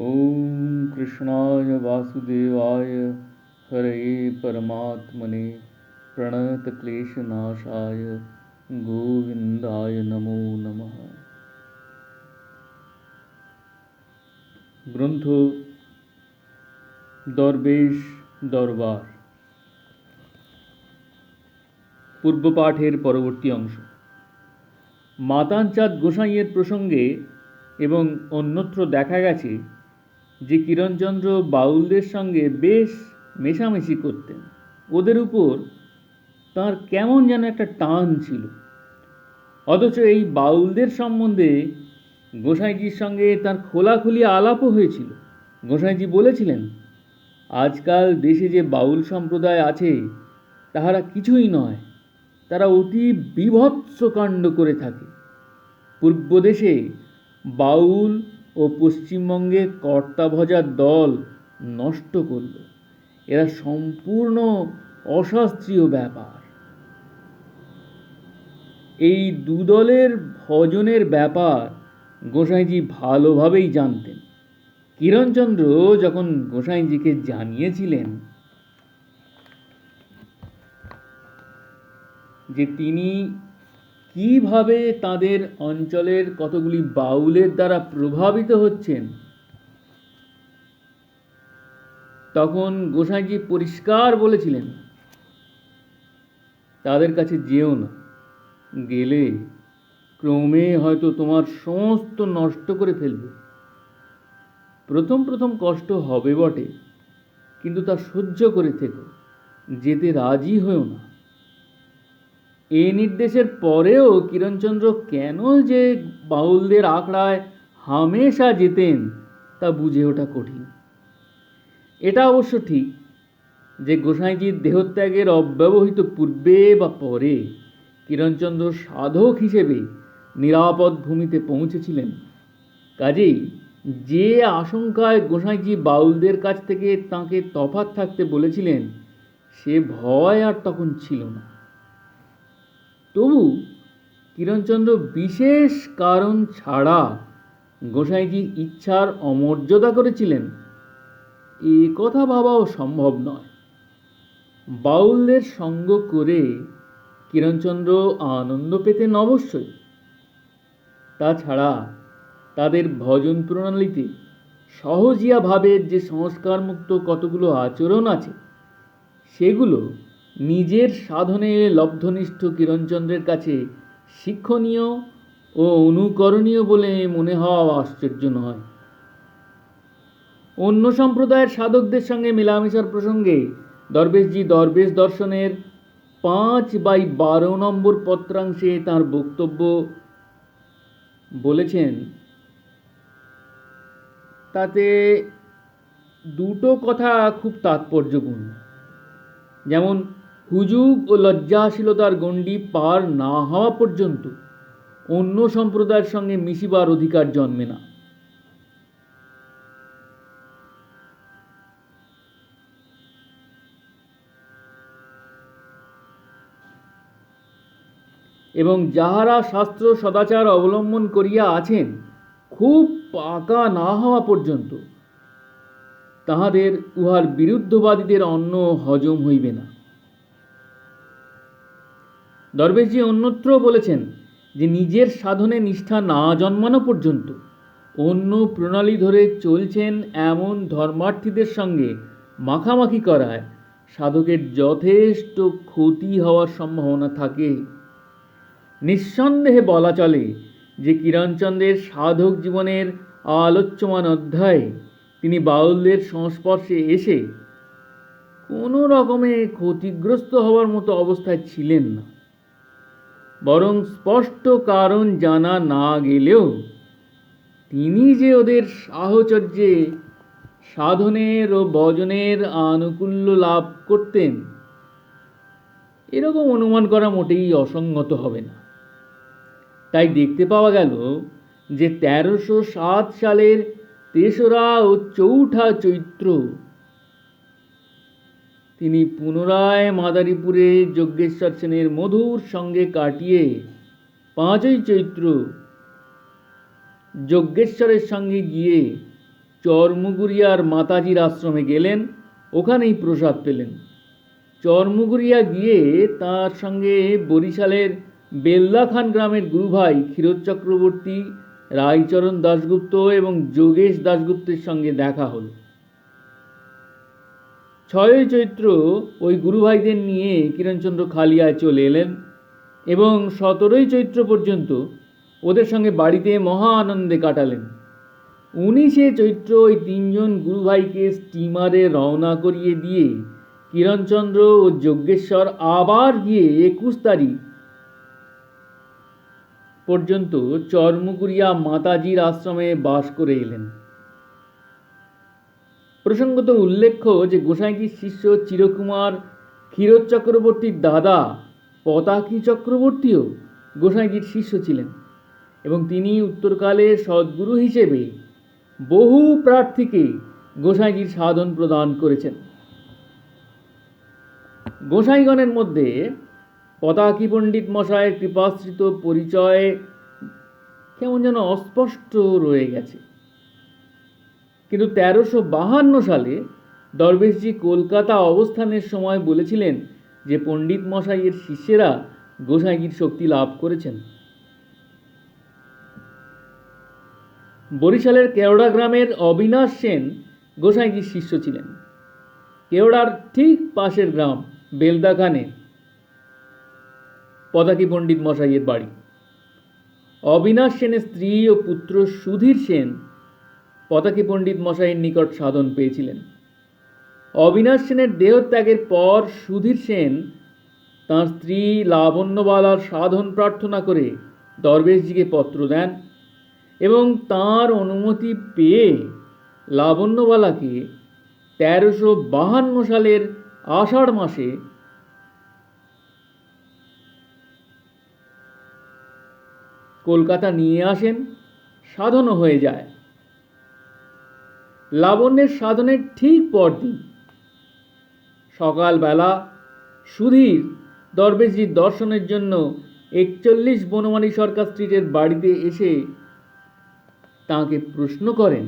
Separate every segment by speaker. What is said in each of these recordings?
Speaker 1: ॐ कृष्णाय वासुदेवाय हरये परमात्मने प्रणतक्लेशनाशाय গোবিন্দায় নমো নমঃ গ্রন্থ দরবেশ দরবার পূর্বপাঠের পরবর্তী অংশ মাতানচাঁদ গোসাইয়ের প্রসঙ্গে এবং অন্যত্র দেখা গেছে যে কিরণচন্দ্র বাউলদের সঙ্গে বেশ মেশামেশি করতেন, ওদের উপর তার কেমন যেন একটা টান ছিল। অথচ এই বাউলদের সম্বন্ধে গোসাইজির সঙ্গে তার খোলাখুলি আলাপও হয়েছিল। গোসাইজি বলেছিলেন, আজকাল দেশে যে বাউল সম্প্রদায় আছে, তাহারা কিছুই নয়, তারা অতি বিভৎস কাণ্ড করে থাকে। পূর্বদেশে বাউল ও পশ্চিমবঙ্গে কর্তা ভজার দল নষ্ট করল। এরা সম্পূর্ণ অশাস্ত্রীয় ব্যাপার। এই দুদলের ভজনের ব্যাপার গোসাইজি ভালোভাবেই জানতেন। কিরণচন্দ্র যখন গোসাইজিকে জানিয়েছিলেন যে তিনি কীভাবে তাদের অঞ্চলের কতগুলি বাউলের দ্বারা প্রভাবিত হচ্ছেন? তখন গোসাইজি পরিষ্কার বলেছিলেন, তাদের কাছে যেও না, গেলে ক্রমে হয়তো তোমার সমস্ত নষ্ট করে ফেলবে। প্রথম প্রথম কষ্ট হবে বটে, কিন্তু তা সহ্য করে থেকো, যেতে রাজি হয়েও না। এই নির্দেশের পরেও কিরণচন্দ্র কেন যে বাউলদের আখড়ায় হামেশা যেতেন তা বুঝে ওঠা কঠিন। এটা অবশ্য ঠিক যে গোসাইজির দেহত্যাগের অব্যবহিত পূর্বে বা পরে কিরণচন্দ্র সাধক হিসেবে নিরাপদ ভূমিতে পৌঁছেছিলেন। কাজেই যে আশঙ্কায় গোসাইজি বাউলদের কাছ থেকে তাকে তফাত থাকতে বলেছিলেন, সে ভয় আর তখন ছিল না। তবু কিরণচন্দ্র বিশেষ কারণ ছাড়া গোসাইজির ইচ্ছার অমর্যাদা করেছিলেন। এ কথা ভাবাও সম্ভব নয়। বাউলদের সঙ্গ করে কিরণচন্দ্র আনন্দ পেতেন অবশ্যই। তাছাড়া তাদের ভজন প্রণালীতে সহজিয়া ভাবের যে সংস্কারমুক্ত কতগুলো আচরণ আছে, সেগুলো নিজের সাধনে লব্ধনিষ্ঠ কিরণচন্দ্রের কাছে শিক্ষণীয় ও অনুকরণীয় বলে মনে হওয়া আশ্চর্য নয়। অন্য সম্প্রদায়ের সাধকদের সঙ্গে মেলামেশার প্রসঙ্গে দরবেশজি দরবেশ দর্শনের পাঁচ বাই বারো নম্বর পত্রাংশে তার বক্তব্য বলেছেন, তাতে দুটো কথা খুব তাৎপর্যপূর্ণ। যেমন হুজুগ ও লজ্জাশীলতার গণ্ডি পার না হওয়া পর্যন্ত অন্য সম্প্রদায়ের সঙ্গে মিশিবার অধিকার জন্মে না। এবং যাহারা শাস্ত্র সদাচার অবলম্বন করিয়া আছেন, খুব পাকা না হওয়া পর্যন্ত তাহাদের উহার বিরুদ্ধবাদীদের অন্ন হজম হইবে না। দরবেশজি অন্যত্র বলেছেন যে নিজের সাধনে নিষ্ঠা না জন্মানো পর্যন্ত অন্য প্রণালী ধরে চলছেন এমন ধর্মার্থীদের সঙ্গে মাখামাখি করায় সাধকের যথেষ্ট ক্ষতি হওয়ার সম্ভাবনা থাকে। নিঃসন্দেহে বলা চলে যে কিরণচন্দ্রের সাধক জীবনের আলোচ্যমান অধ্যায় তিনি বাউলদের সংস্পর্শে এসে কোনো রকমে ক্ষতিগ্রস্ত হওয়ার মতো অবস্থায় ছিলেন না। বরং স্পষ্ট কারণ জানা না গেলেও তিনি যে ওদের সাহচর্যে সাধনের ও বজনের আনুকূল্য লাভ করতেন, এরকম অনুমান করা মোটেই অসঙ্গত হবে না। তাই দেখতে পাওয়া গেল যে তেরোশো সাত সালের তেসরা ও চৌঠা চৈত্র তিনি পুনরায় মাদারীপুরে যজ্ঞেশ্বর সেনের মধুর সঙ্গে কাটিয়ে পাঁচই চৈত্র যজ্ঞেশ্বরের সঙ্গে গিয়ে চরমুগুরিয়ার মাতাজির আশ্রমে গেলেন, ওখানেই প্রসাদ পেলেন। চরমুগুরিয়া গিয়ে তার সঙ্গে বরিশালের বেল্লাখান গ্রামের গুরুভাই ক্ষীরোদ চক্রবর্তী, রায়চরণ দাশগুপ্ত এবং যোগেশ দাশগুপ্তের সঙ্গে দেখা হলো। ছয়ই চৈত্র ওই গুরুভাইদের নিয়ে কিরণচন্দ্র খালিয়ায় চলে এলেন এবং সতেরোই চৈত্র পর্যন্ত ওদের সঙ্গে বাড়িতে মহা আনন্দে কাটালেন। উনিশে চৈত্র ওই তিনজন গুরুভাইকে স্টিমারে রওনা করিয়ে দিয়ে কিরণচন্দ্র ও যজ্ঞেশ্বর আবার গিয়ে একুশ তারিখ পর্যন্ত চরমুকুরিয়া মাতাজির আশ্রমে বাস করে এলেন। প্রসঙ্গত উল্লেখ্য যে গোসাইজির শিষ্য চিরকুমার ক্ষীরোদ চক্রবর্তীর দাদা, পতাকি চক্রবর্তীও গোসাইজির শিষ্য ছিলেন এবং তিনি উত্তরকালে সদ্গুরু হিসেবে বহু প্রার্থীকে গোসাইজির সাধন প্রদান করেছেন। গোসাইগণের মধ্যে পতাকি পণ্ডিত মশায়ের কৃপাশ্রিত পরিচয় কেমন যেন অস্পষ্ট রয়ে গেছে। কিন্তু তেরোশো বাহান্ন সালে দরবেশজি কলকাতা অবস্থানের সময় বলেছিলেন যে পণ্ডিত মশাইয়ের শিষ্যেরা গোসাইজির শক্তি লাভ করেছেন। বরিশালের কেওড়া গ্রামের অবিনাশ সেন গোসাইজির শিষ্য ছিলেন। কেওড়ার ঠিক পাশের গ্রাম বেলদাখানে পদাকি পণ্ডিত মশাইয়ের বাড়ি। অবিনাশ সেনের স্ত্রী ও পুত্র সুধীর সেন পতাকি পণ্ডিত মশাইয়ের নিকট সাধন পেয়েছিলেন। অবিনাশ সেনের দেহত্যাগের পর সুধীর সেন তাঁর স্ত্রী লাবণ্যবালার সাধন প্রার্থনা করে দরবেশজিকে পত্র দেন এবং তাঁর অনুমতি পেয়ে লাবণ্যবালাকে তেরোশো বাহান্ন সালের আষাঢ় মাসে কলকাতা নিয়ে আসেন, সাধনও হয়ে যায়। লাবণ্যের সাধনের ঠিক পরদিন। সকালবেলা সুধীর দরবেশজির দর্শনের জন্য একচল্লিশ বনমালী সরকার স্ট্রিটের বাড়িতে এসে তাকে প্রশ্ন করেন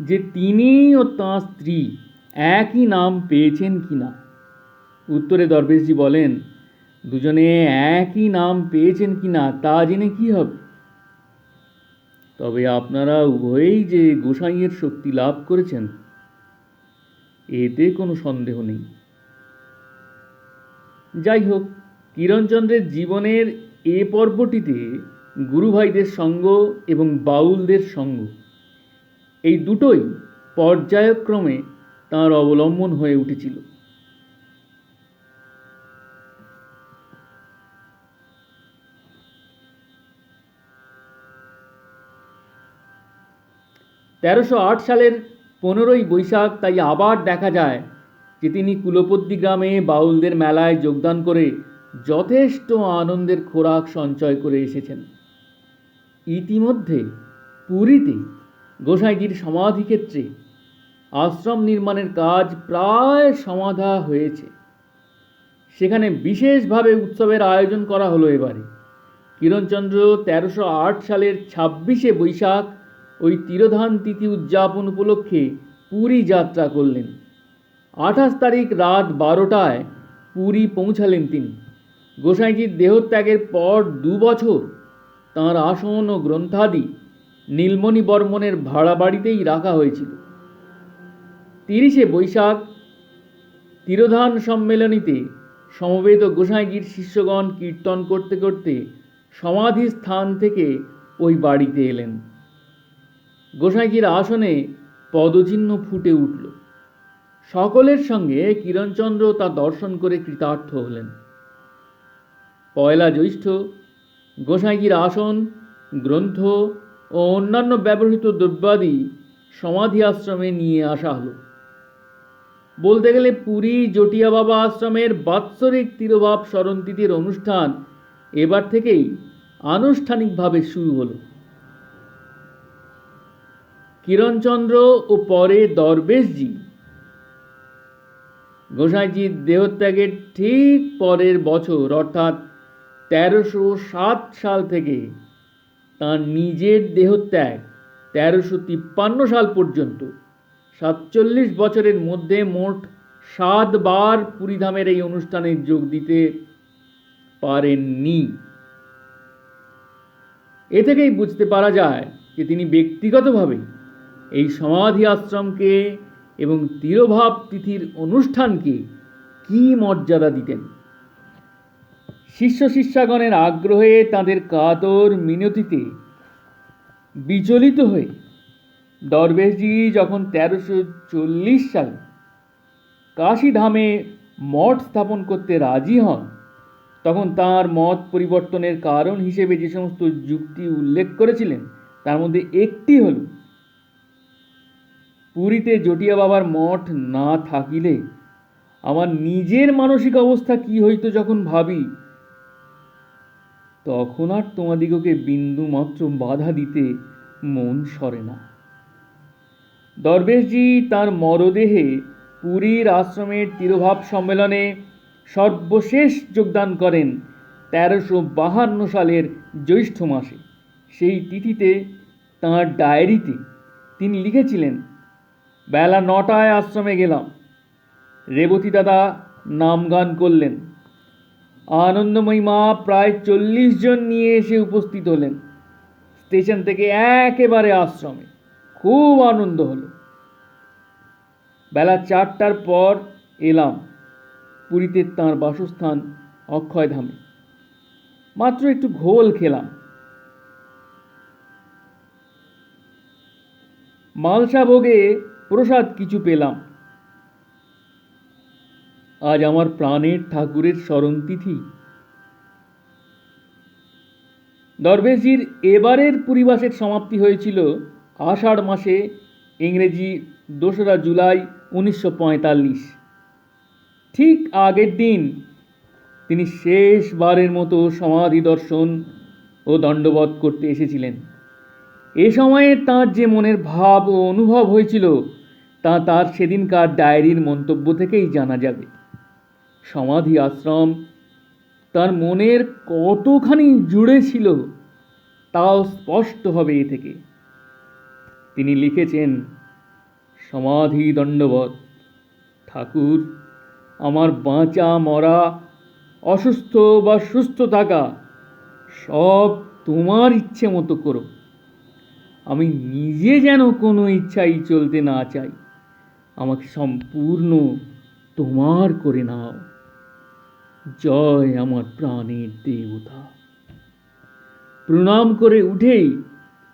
Speaker 1: যে তিনি ও তাঁর স্ত্রী একই নাম পেয়েছেন কিনা উত্তরে দরবেশজি বলেন, দুজনে একই নাম পেয়েছেন কিনা তা জেনে কি হবে? তবে আপনারা উভয়েই যে গোসাইয়ের শক্তি লাভ করেছেন, এতে কোনো সন্দেহ নেই। যাই হোক, কিরণচন্দ্রের জীবনের এ পর্বটিতে গুরুভাইদের সঙ্গ এবং বাউলদের সঙ্গ, এই দুটোই পর্যায়ক্রমে তাঁর অবলম্বন হয়ে উঠেছিল। তেরোশো আট সালের পনেরোই বৈশাখ তাই আবার দেখা যায় যে তিনি কুলপদ্দি গ্রামে বাউলদের মেলায় যোগদান করে যথেষ্ট আনন্দের খোরাক সঞ্চয় করে এসেছেন। ইতিমধ্যে পুরীতে গোসাইজির সমাধিক্ষেত্রে আশ্রম নির্মাণের কাজ প্রায় সমাধা হয়েছে। সেখানে বিশেষভাবে উৎসবের আয়োজন করা হলো এবারে। কিরণচন্দ্র তেরোশো আট সালের ছাব্বিশে বৈশাখ ওই তিরোধান তিথি উদযাপন উপলক্ষে পুরী যাত্রা করলেন। আঠাশ তারিখ রাত বারোটায় পুরী পৌঁছালেন তিনি। গোসাইজির দেহত্যাগের পর দু বছর তাঁর আসন ও গ্রন্থাদি নীলমণি বর্মনের ভাড়া বাড়িতেই রাখা হয়েছিল। তিরিশে বৈশাখ তিরোধান সম্মেলনীতে সমবেত গোসাইজির শিষ্যগণ কীর্তন করতে করতে সমাধি স্থান থেকে ওই বাড়িতে এলেন। গোসাইজির আসনে পদচিহ্ন ফুটে উঠল? সকলের সঙ্গে কিরণচন্দ্র তা দর্শন করে কৃতার্থ হলেন। পয়লা জ্যৈষ্ঠ গোসাইজির আসন, গ্রন্থ ও অন্যান্য ব্যবহৃত দ্রব্যাদি সমাধি আশ্রমে নিয়ে আসা হলো। বলতে গেলে পুরী জটিয়া বাবা আশ্রমের বাৎসরিক তিরোভাব স্মরণ তিথির অনুষ্ঠান এবার থেকেই আনুষ্ঠানিকভাবে শুরু হলো। কিরণচন্দ্র ও পরে দরবেশজি। গোসাইজির দেহত্যাগের ঠিক পরের বছর, অর্থাৎ তেরোশো সাত সাল থেকে তাঁর নিজের দেহত্যাগ তেরোশো তিপ্পান্ন সাল পর্যন্ত। সাতচল্লিশ বছরের মধ্যে মোট সাতবার পুরীধামের এই অনুষ্ঠানে যোগ দিতে পারেননি। এ থেকেই বুঝতে পারা যায় যে তিনি ব্যক্তিগতভাবে এই সমাধি আশ্রমকে এবং তিরোভাব তিথির অনুষ্ঠানকে কী মর্যাদা দিতেন? শিষ্য শিষ্যাগণের আগ্রহে তাদের কাতর মিনতিতে বিচলিত হয়ে দরবেশজি যখন তেরোশো চল্লিশ সালে কাশীধামে মঠ স্থাপন করতে রাজি হন, তখন তার মত পরিবর্তনের কারণ হিসেবে যে সমস্ত যুক্তি উল্লেখ করেছিলেন, তার মধ্যে একটি হল পুরীতে জটিয়া বাবার মঠ না থাকিলে আমার নিজের মানসিক অবস্থা কি হইতো যখন ভাবি? তখন আর তোমাদিগকে বিন্দু মাত্র বাধা দিতে মন সরে না। দরবেশজি তার মরদেহে পুরীর আশ্রমের তিরোভাব সম্মেলনে সর্বশেষ যোগদান করেন তেরোশো বাহান্ন সালের জ্যৈষ্ঠ মাসে। সেই তিথিতে তাঁর ডায়েরিতে তিনি লিখেছিলেন বেলা নটায় আশ্রমে গেলাম। রেবতী দাদা নাম গান করলেন। আনন্দময়ী মা প্রায় চল্লিশ জন নিয়ে এসে উপস্থিত হলেন। স্টেশন থেকে একেবারে আশ্রমে। খুব আনন্দ হলো। বেলা চারটার পর এলাম পুরীতে তাঁর বাসস্থান অক্ষয়ধামে মাত্র একটু ঘোল খেলাম। মালসা ভোগে প্রসাদ কিছু পেলাম। আজ আমার প্রাণের ঠাকুরের স্মরণতিথি। দরবেশজির এবারের পরিবাসের সমাপ্তি হয়েছিল আষাঢ় মাসে, ইংরেজি দোসরা জুলাই উনিশশো পঁয়তাল্লিশ। ঠিক আগের দিন তিনি শেষবারের মতো সমাধি দর্শন ও দণ্ডবধ করতে এসেছিলেন। এ সময়ে তাঁর যে মনের ভাব ও অনুভব হয়েছিল তা তার সেদিনকার ডায়েরির মন্তব্য থেকেই জানা যাবে। সমাধি আশ্রম, তার মনের কতখানি জুড়ে ছিল তাও স্পষ্ট হবে এ থেকে। তিনি লিখেছেন, সমাধি দণ্ডবধ ঠাকুর, আমার বাঁচা, মরা, অসুস্থ বা সুস্থ থাকা, সব তোমার ইচ্ছে মতো করো। আমি নিজে যেন কোনো ইচ্ছাই চলতে না চাই। আমাকে সম্পূর্ণ তোমার করে নাও। জয় আমার প্রাণের দেবতা। প্রণাম করে উঠেই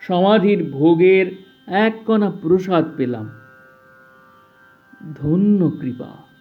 Speaker 1: সমাধির ভোগের এক কণা প্রসাদ পেলাম। ধন্য কৃপা।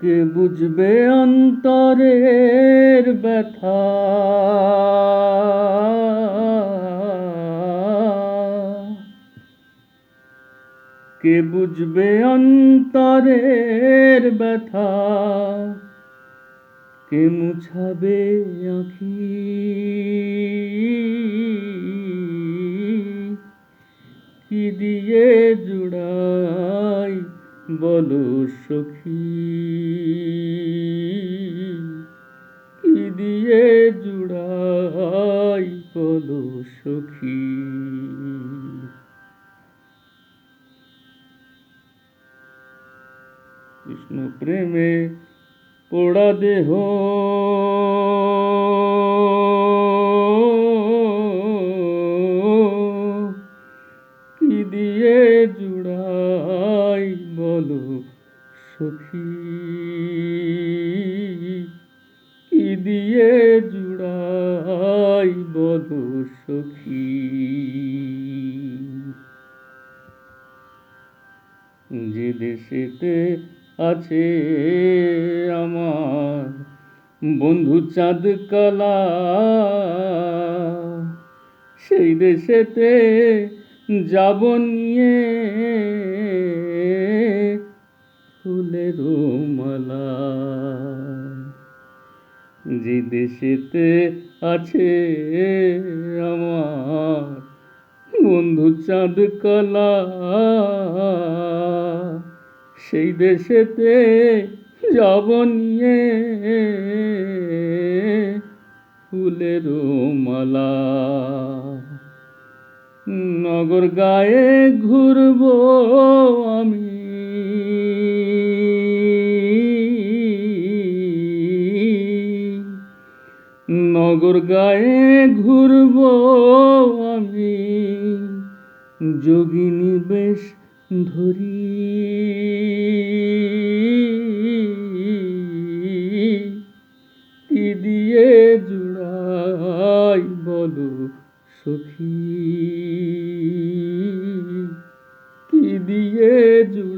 Speaker 1: কে বুঝবে অন্তরের ব্যথা? কে বুঝবে অন্তরের ব্যথা? কে মুছাবে আঁখি? কি দিয়ে বলো সখী কি দিয়ে জুড়াই বলো সখী? কৃষ্ণ প্রেমে পোড়া দেহ সখী। কি দিয়ে জুড়াই বলো সখী? যে দেশেতে আছে আমার বন্ধু চাঁদ কলা, সেই দেশেতে যাব নিয়ে ফুলের মালা। যে দেশেতে আছে আমার বন্ধু চাঁদ কলা, সেই দেশেতে যাব নিয়ে ফুলের মালা। নগর গায়ে ঘুরব আমি নগর গায়ে ঘুরব আমি। যোগিনী বেশ ধরি। কি দিয়ে জুড়াই বলো সখী? কি দিয়ে জুড়াই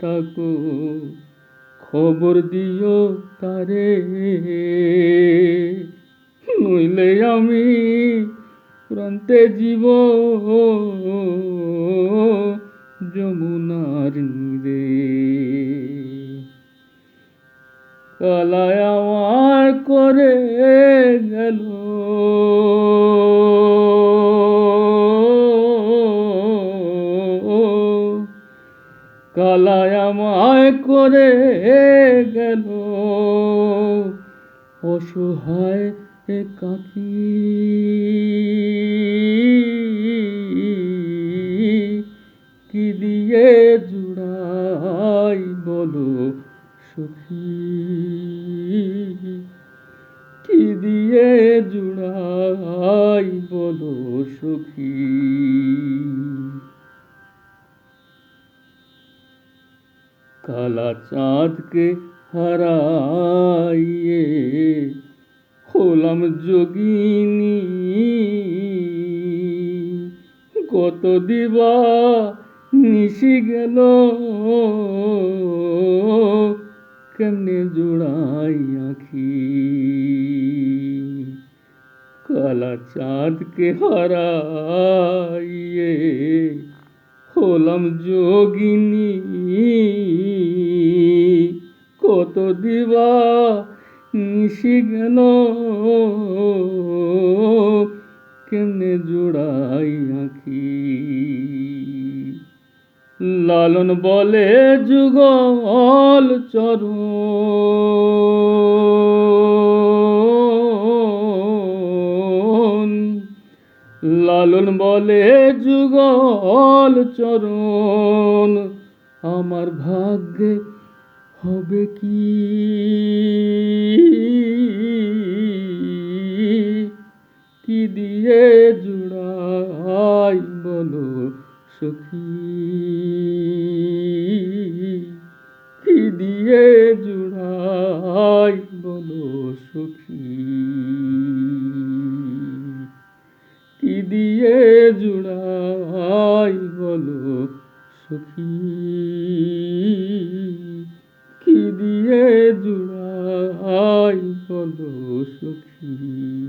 Speaker 1: থাকো খবর দিও তারে। নইলে আমি প্রান্তে জীব যমুনার নীরে। কালায় আমার করে গেল। কালায় আমায় করে গেল। অসহায় কাকি নিশি গেল। কেমনে জোড়াই আখি? কালা চাঁদকে হারাইয়ে হলাম যোগিনী। কত দিবা নিশি গেল। কেমনে জোড়াই আঁখি? লালন বলে যুগল চরণ। লালন বলে যুগ যুগল চরণ। আমার ভাগ্যে হবে কি? কি দিয়ে বলো সুখী। দিয়ে জুড়াই বলো সুখী? দিয়ে জুড়াই বলো সুখী? কি দিয়ে জুড়াই বলো সুখী?